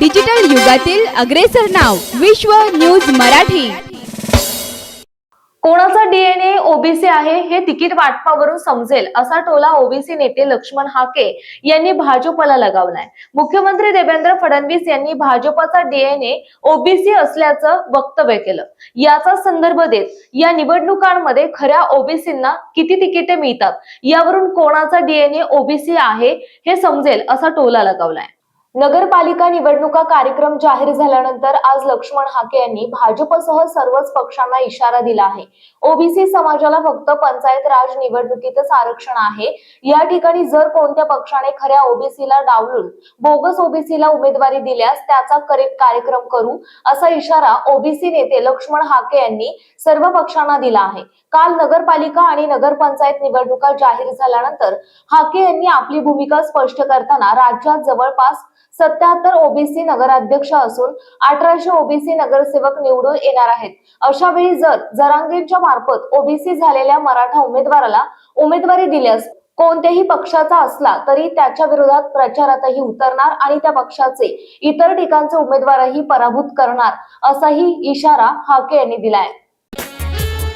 Digital युगातील अग्रेसर नाव विश्व न्यूज मराठी. कोणाचा डीएनए ओबीसी आहे हे तिकीट वाटपावरून समजेल असा टोला ओबीसी नेते लक्ष्मण हाके यांनी भाजपला लगावलाय. मुख्यमंत्री देवेंद्र फडणवीस यांनी भाजपचा डीएनए ओबीसी असल्याचं वक्तव्य केलं. याचा संदर्भ देत या निवडणुकांमध्ये खऱ्या ओबीसींना किती तिकिटे मिळतात यावरून कोणाचा डीएनए ओबीसी आहे हे समजेल असा टोला लगावलाय. नगरपालिका निवडणुका कार्यक्रम जाहीर झाल्यानंतर आज लक्ष्मण हाके यांनी भाजपसह सर्वच पक्षांना इशारा दिला आहे. ओबीसी समाजाला फक्त पंचायत राज निवडणुकीतच आरक्षण आहे. या ठिकाणी जर कोणत्या पक्षाने खऱ्या ओबीसीला डावलून बोगस ओबीसीला उमेदवारी दिल्यास त्याचा करेक्ट कार्यक्रम करू असा इशारा ओबीसी नेते लक्ष्मण हाके यांनी सर्व पक्षांना दिला आहे. काल नगरपालिका आणि नगरपंचायत निवडणुका जाहीर झाल्यानंतर हाके यांनी आपली भूमिका स्पष्ट करताना राज्यात जवळपास सत्याहत्तर ओबीसी नगराध्यक्ष असून अठराशे ओबीसी नगरसेवक निवडून येणार आहेत. अशा वेळी जर जरांगीरच्या मार्फत ओबीसी झालेल्या मराठा उमेदवाराला उमेदवारी दिल्यास कोणत्याही पक्षाचा असला तरी त्याच्या विरोधात प्रचारातही उतरणार आणि त्या पक्षाचे इतर ठिकाणचे उमेदवारही पराभूत करणार असाही इशारा हाके यांनी दिलाय.